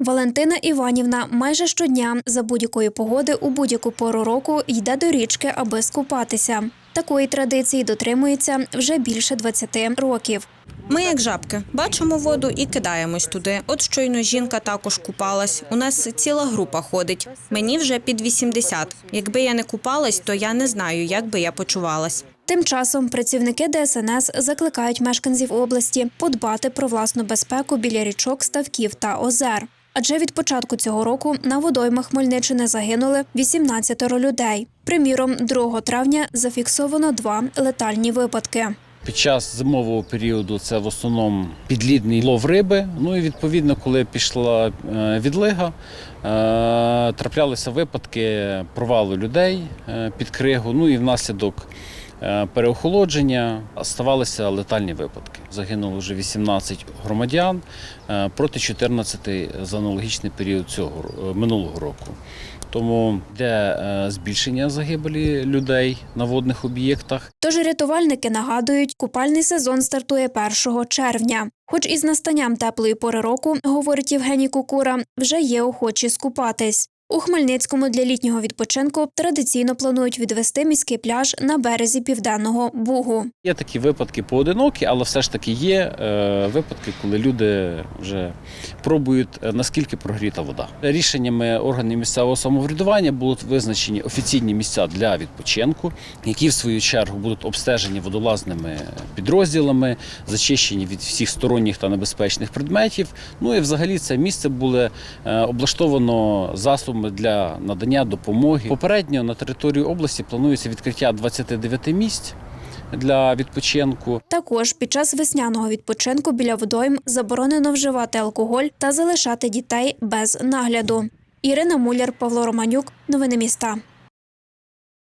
Валентина Іванівна майже щодня за будь-якої погоди у будь-яку пору року йде до річки, аби скупатися. Такої традиції дотримується вже більше 20 років. Ми, як жабки, бачимо воду і кидаємось туди. От щойно жінка також купалась. У нас ціла група ходить. Мені вже під 80. Якби я не купалась, то я не знаю, як би я почувалась. Тим часом працівники ДСНС закликають мешканців області подбати про власну безпеку біля річок, ставків та озер. Адже від початку цього року на водоймах Хмельниччини загинули 18 людей. Приміром, 2 травня зафіксовано два летальні випадки. Під час зимового періоду це в основному підлідний лов риби. Ну і відповідно, коли пішла е, відлига, е, траплялися випадки провалу людей е, під кригу. Ну і внаслідок переохолодження ставалися летальні випадки. Загинуло вже 18 громадян е, проти 14 за аналогічний період цього е, минулого року. Тому йде е, збільшення загибелі людей на водних об'єктах. Тож рятувальники нагадують, купальний сезон стартує 1 червня. Хоч із настанням теплої пори року, говорить Євгеній Кукура, вже є охочі скупатись. У Хмельницькому для літнього відпочинку традиційно планують відвести міський пляж на березі південного бугу. Є такі випадки поодинокі, але все ж таки є е, випадки, коли люди вже пробують е, наскільки прогріта вода. Рішеннями органів місцевого самоврядування будуть визначені офіційні місця для відпочинку, які в свою чергу будуть обстежені водолазними підрозділами, зачищені від всіх сторонніх та небезпечних предметів. Ну і взагалі це місце було е, облаштовано засобами для надання допомоги. Попередньо на території області планується відкриття 29 місць для відпочинку. Також під час весняного відпочинку біля водойм заборонено вживати алкоголь та залишати дітей без нагляду. Ірина Муляр, Павло Романюк. Новини міста.